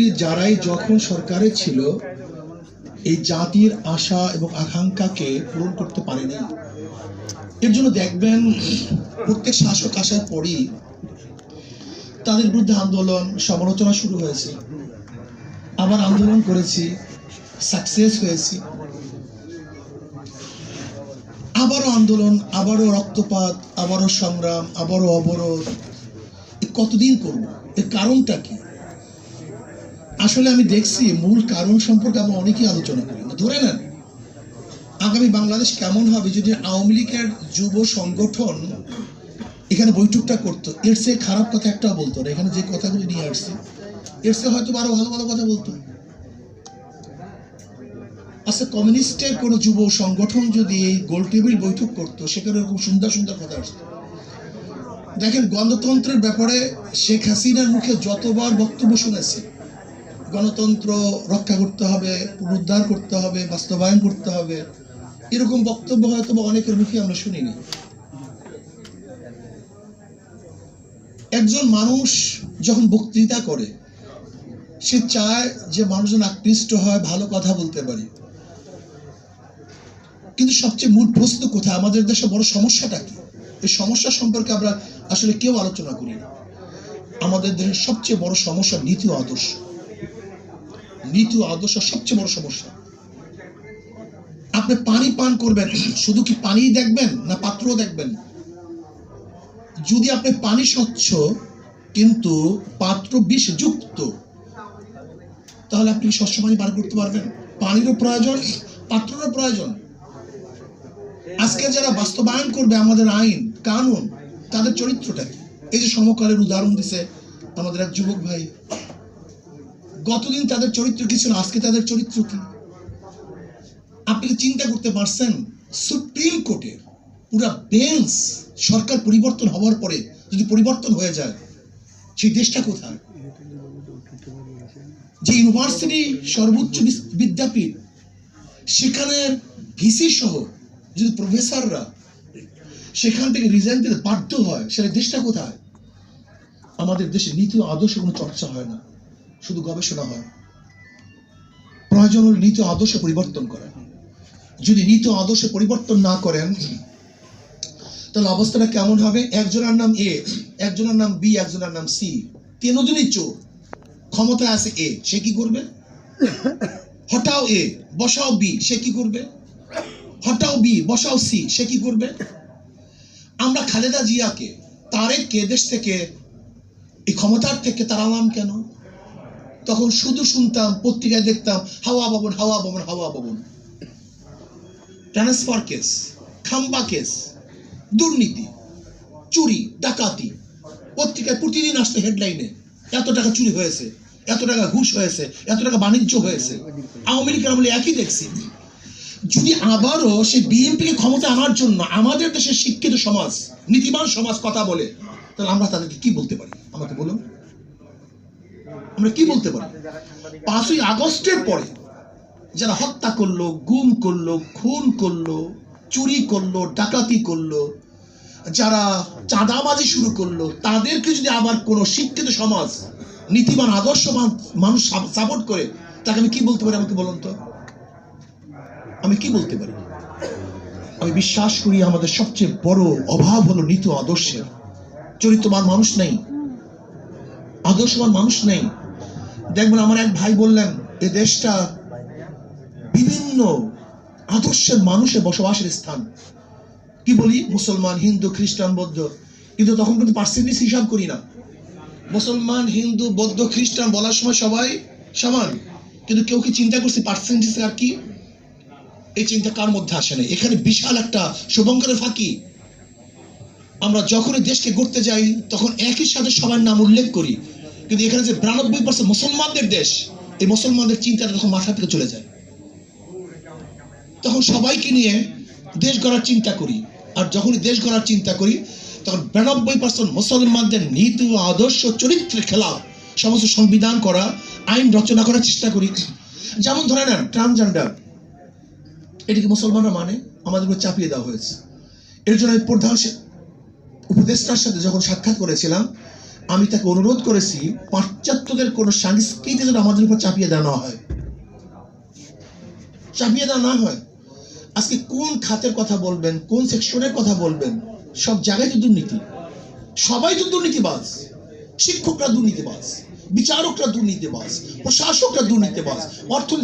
যারাই যখন সরকারে ছিল, এই জাতির আশা এবং আকাঙ্ক্ষাকে পূরণ করতে পারেনি। এর জন্য দেখবেন, প্রত্যেক শাসক আসার পরই তাদের বিরুদ্ধে আন্দোলন, সমালোচনা শুরু হয়েছে। আবার আন্দোলন করেছি সাকসেস হয়েছি। আবারও আন্দোলন, আবারও রক্তপাত, আবারও সংগ্রাম, আবারও অবরোধ। কতদিন করব? এর কারণটা কি? আসলে আমি দেখছি মূল কারণ সম্পর্কে আমরা অনেকেই আলোচনা করি না। ধরে নেন, আগামী বাংলাদেশ কেমন হবে যদি আওয়ামী লীগের যুব সংগঠন এখানে বৈঠকটা করতো? এর চেয়ে খারাপ কথা একটাও বলতো না। এখানে যে কথাগুলো নিয়ে আসছে, এর চেয়ে হয়তো আরও ভালো ভালো কথা বলতো। আচ্ছা কমিউনিস্টের কোনো যুব সংগঠন যদি এই গোল টেবিল বৈঠক করতো, সেখানে এরকম সুন্দর সুন্দর কথা আসতো। দেখেন, গণতন্ত্রের ব্যাপারে শেখ হাসিনার মুখে যতবার বক্তব্য শুনেছি গণতন্ত্র রক্ষা করতে হবে, পুনরুদ্ধার করতে হবে, বাস্তবায়ন করতে হবে। এরকম বক্তব্য হয়তো অনেকের মুখে আমরা শুনিনি। একজন মানুষ যখন বক্তৃতা করে, সে চায় যে মানুষজন আকৃষ্ট হয়, ভালো কথা বলতে পারি। কিন্তু সবচেয়ে মূল প্রশ্ন কোথায়? আমাদের দেশে বড় সমস্যাটা কি? এই সমস্যা সম্পর্কে আমরা আসলে কেউ আলোচনা করি না আমাদের দেশের সবচেয়ে বড় সমস্যা নীতি আদর্শ। নীতি ও আদর্শ সবচেয়ে বড় সমস্যা। আপনি পানি পান করবেন, শুধু কি পানি দেখবেন না পাত্রও দেখবেন? যদি আপনি পানি স্বচ্ছ, কিন্তু পাত্র বিষযুক্ত, তাহলে আপনি স্বচ্ছ পানি পান করতে পারবেন? পানিরও প্রয়োজন, পাত্রেরও প্রয়োজন। আজকে যারা বাস্তবায়ন করবে আমাদের আইন, কানুন, তাদের চরিত্রটা এই যে সমকালের উদাহরণ দিছে আমাদের এক যুবক ভাই। গতদিন তাদের চরিত্র কি ছিল? আজকে তাদের চরিত্র কি? আপনি চিন্তা করতে পারছেন? সুপ্রিম কোর্টের পুরা বেঞ্চ সরকার পরিবর্তন হওয়ার পরে যদি পরিবর্তন হয়ে যায়, সেই দেশটা কোথায়? যে ইউনিভার্সিটি সর্বোচ্চ বিদ্যাপীঠ, সেখানে ভিসি সহ যদি প্রফেসররা সেখান থেকে রিজাইন দিতে বাধ্য হয়, সেটা দেশটা কোথায়? আমাদের দেশে নীতি আদর্শ কোনো চর্চা হয় না। শুধু গবেষণা হয়। প্রয়োজন হল নীতি আদর্শ পরিবর্তন করা যদি নীতি আদর্শ পরিবর্তন না করেন, তাহলে অবস্থাটা কেমন হবে? একজনের নাম এ একজনের নাম বি একজনের নাম সি তিনজনই চোর। ক্ষমতায় আছে এ সে কি করবে? হটাও এ বসাও বি সে কি করবে? হটাও বি বসাও সি সে কি করবে? আমরা খালেদা জিয়াকে তারেককে দেশ থেকে, এই ক্ষমতার থেকে তাড়ালাম কেন? তখন শুধু শুনতাম, পত্রিকায় দেখতাম, হাওয়া ভবন হাওয়া ভবন হাওয়া ভবন ট্রান্সফার কেস খাম্বা কেস দুর্নীতি, চুরি, ডাকাতি। পত্রিকায় প্রতিদিন আসতো হেডলাইনে এত টাকা চুরি হয়েছে, এত টাকা ঘুষ হয়েছে, এত টাকা বাণিজ্য হয়েছে। আওয়ামী লীগের আমলে একই দেখছি। যদি আবারও সে বিএনপিকে ক্ষমতা আনার জন্য আমাদের দেশের শিক্ষিত সমাজ, নীতিবান সমাজ কথা বলে, তাহলে আমরা তাদেরকে কি বলতে পারি? আমাকে বলুন। আমরা কি বলতে পারি? পাঁচই আগস্টের পরে যারা হত্যা করল, গুম করল, খুন করল, চুরি করল, ডাকাতি করল, যারা চাঁদাবাজি শুরু করল, তাদেরকে যদি আবার কোনো শিক্ষিত সমাজ, নীতিবান, আদর্শবান মানুষ সাপোর্ট করে, তাকে আমি কি বলতে পারি আমাকে বলুন তো? আমি কি বলতে পারি? আমি বিশ্বাস করি আমাদের সবচেয়ে বড় অভাব হলো নীতি আদর্শের। চরিত্রবান মানুষ নেই। আদর্শবান মানুষ নেই। দেখবেন আমার এক ভাই বললেন, এ দেশটা বিভিন্ন আদর্শের মানুষের বসবাসের স্থান। কি বলি? মুসলমান, হিন্দু, খ্রিস্টান, বৌদ্ধ। কিন্তু তখন কিন্তু পার্সেন্টেজ হিসাব করি না। মুসলমান, হিন্দু, বৌদ্ধ, খ্রিস্টান বলার সময় সবাই সমান। কিন্তু কেউ কি চিন্তা করছে পার্সেন্টেজ আর কি? এই চিন্তা কার মধ্যে আসে না? এখানে বিশাল একটা শুভঙ্করের ফাঁকি। আমরা যখনই দেশকে গড়তে যাই, তখন একই সাথে সবার নাম উল্লেখ করি। কিন্তু এখানে যে বিরানব্বই পার্সেন্ট মুসলমানদের দেশ, এই মুসলমানদের চিন্তাটা তখন মাথা থেকে চলে যায়। তখন সবাইকে নিয়ে দেশ গড়ার চিন্তা করি। আর যখনই দেশ গড়ার চিন্তা করি, তখন বিরানব্বই পার্সেন্ট মুসলমানদের নীতি ও আদর্শ চরিত্রের খেলাফ সমস্ত সংবিধান করা, আইন রচনা করার চেষ্টা করি। যেমন ধরে নেন ট্রান্সজেন্ডার এটিকে মুসলমানরা মানে? আমাদের উপর চাপিয়ে দেওয়া হয়েছে। এর জন্য আমি প্রধান উপদেষ্টার সাথে যখন সাক্ষাৎ করেছিলাম আমি তাকে অনুরোধ করেছি পাশ্চাত্যদের কোন সংস্কৃতি যেন আমাদের উপর চাপিয়ে দেওয়া না হয়। চাপিয়ে দেওয়া না হয়। আজকে কোন খাতের কথা বলবেন, কোন সেকশনের কথা বলবেন, সব জায়গায় তো দুর্নীতি। সবাই তো দুর্নীতিবাজ। শিক্ষকরা দুর্নীতিবাজ, বিচারকরা দুর্নীতিবাজ, প্রশাসকরা দুর্নীতিবাজ, অর্থনীতি